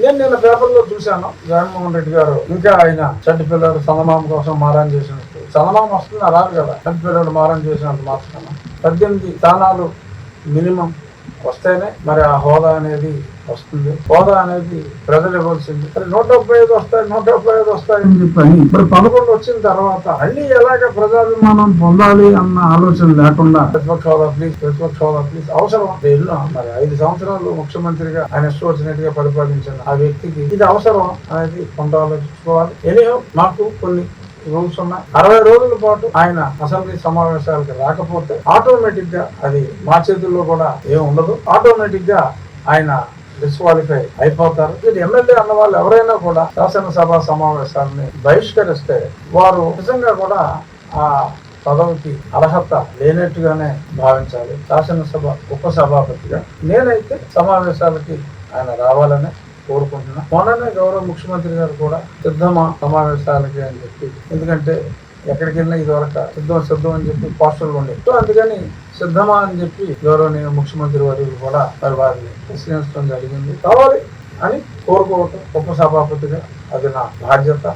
నేను నిన్న పేపర్లో చూశాను జగన్మోహన్ రెడ్డి గారు. ఇంకా ఆయన చంటి పిల్లడు చందమామ కోసం మారాన్ చేసినట్టు. చందమామ వస్తుంది రాదు కదా. చంటి పిల్లడు మారాన్ చేసినట్టు మాత్రమే. పద్దెనిమిది స్థానాలు మినిమం. వస్తేనే మరి ఆ హోదా అనేది వస్తుంది. హోదా అనేది ప్రజలు ఇవ్వాల్సింది. మరి నూట డెబ్బై ఐదు వస్తాయి నూట డెబ్బై ఐదు వస్తాయి అని చెప్పని మరి పదకొండు వచ్చిన తర్వాత మళ్ళీ ఎలాగ ప్రజాభిమానం పొందాలి అన్న ఆలోచన లేకుండా ప్రతిపక్ష హోదా ప్లీజ్ ప్రతిపక్ష హోదా ప్లీజ్ అవసరం ఎన్నో మరి ఐదు సంవత్సరాలు ముఖ్యమంత్రిగా ఆయన ఇష్టం వచ్చినట్టుగా పరిపాలించిన ఆ వ్యక్తికి ఇది అవసరం అనేది కొంత ఆలోచించుకోవాలి. ఎనిహో మాకు కొన్ని రూల్స్ ఉన్నాయి. అరవై రోజుల పాటు ఆయన అసెంబ్లీ సమావేశాలకు రాకపోతే ఆటోమేటిక్గా అది మా చేతుల్లో కూడా ఏం ఉండదు. ఆటోమేటిక్గా ఆయన డిస్క్వాలిఫై అయిపోతారు. ఇది ఎమ్మెల్యే అన్న వాళ్ళు ఎవరైనా కూడా శాసనసభ సమావేశాలని బహిష్కరిస్తే వారు నిజంగా కూడా ఆ పదవికి అర్హత లేనట్టుగానే భావించాలి. శాసనసభ ఉప సభాపతిగా నేనైతే సమావేశాలకి ఆయన రావాలని కోరుకుంటున్నాను మొన్ననే గౌరవ ముఖ్యమంత్రి గారు కూడా సిద్ధమా సమావేశాలకి అని చెప్పి ఎందుకంటే ఎక్కడికి వెళ్ళినా ఇదివరకు సిద్ధం సిద్ధం అని చెప్పి పోస్టర్లు ఉండేవి. సో అందుకని సిద్ధమా అని చెప్పి గౌరవనీయ ముఖ్యమంత్రి వర్యులు కూడా మరి వారిని ప్రశ్నించడం జరిగింది. కావాలి అని కోరుకోవటం ఉప సభాపతిగా అది నా బాధ్యత.